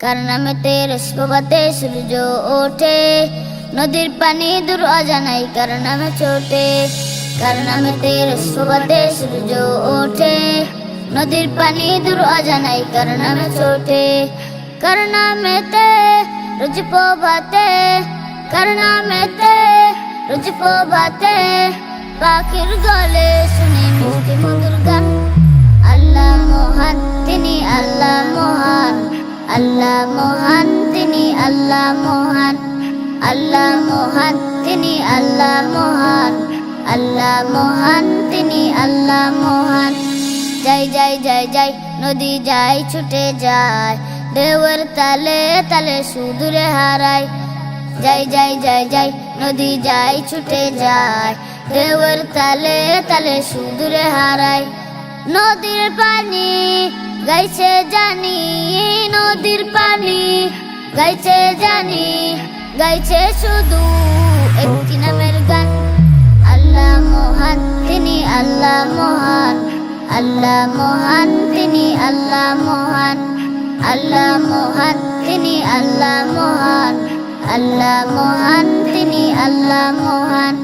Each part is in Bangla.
কার নামেতে রসপবাতে সূর্য ওঠে। নদীর পানি দূর অজানাই কার নামে ছোটে কার নামেতে রসপবাতে সূর্য ওঠে। নদীর পানি দূর অজানাই কার নামে ছোটে কার নামেতে রোজ প্রভাতে। কার নামেতে রোজ প্রভাতে। পাখির গলে শুনি মিষ্টি মধুর আল্লাহ মহান আল্লাহ মহান তিনি আল্লাহ মহান আল্লাহ মহান তিনি আল্লাহ মহান। যাই যাই যাই যাই, নদী যাই, ছুটে যায় দেওয়ার তালে তালে সুদূরে হারায় যাই যাই যাই যাই, নদী যাই, ছুটে যায় দেওয়ার তালে তালে সুদূরে হারায় নদীর পানি গাইছে জানি, নদীর পানি গাইছে জানি, গাইছে শুধু একটি নামের গান। আল্লাহ মহান, তিনি আল্লাহ মহান। আল্লাহ মহান, তিনি আল্লাহ মহান। আল্লাহ মহান, তিনি আল্লাহ মহান। আল্লাহ মহান, তিনি আল্লাহ মহান।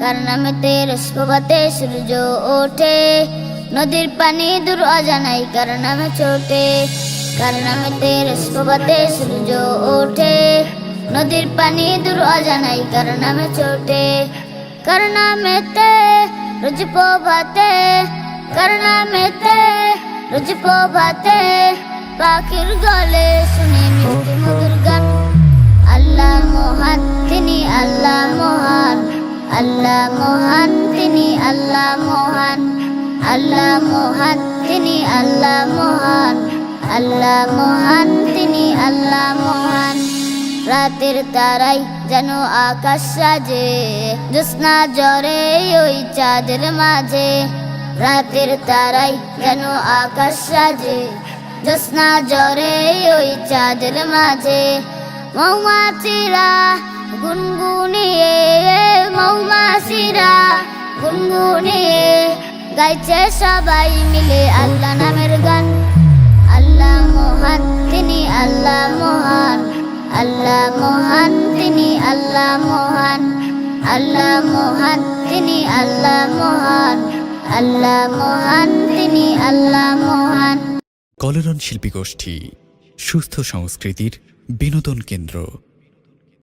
কার নামেতে রসপবাতে সূর্য ওঠে? নদীর পানি দূর অজানাই কার নামে ছোটে? কার নামেতে রসপবাতে সূর্য ওঠে? নদীর পানি দূর অজানাই কার নামে ছোটে কার নামেতে রোজ প্রভাতে? কার নামেতে রোজ প্রভাতে? পাখির গলে শুনি মিষ্টি মধুর গান। আল্লাহ মহান, তিনি আল্লাহ মহান। আল্লাহ মহান, তিনি আল্লাহ মহান। আল্লাহ মহান, তিনি আল্লাহ মহান। আল্লাহ মহান, তিনি আল্লাহ মহান। রাতের তারাই যেন আকাশ সাজে, জ্যোৎস্না জরে ওই চাঁদের মাঝে। রাতের তারাই যেন আকাশ সাজে, জ্যোৎস্না জরে ওই চাঁদের মাঝে। মৌমাছিরা গুনগুনিয়ে মৌমাছিরা গুনগুনিয়ে, গাইছে সবাই মিলে আল্লাহ নামের গান। আল্লাহ মহান আল্লাহ মহান, তিনি আল্লাহ মহান আল্লাহ মহান, তিনি আল্লাহ মহান। কলরন শিল্পী গোষ্ঠী সুস্থ সংস্কৃতির বিনোদন কেন্দ্র।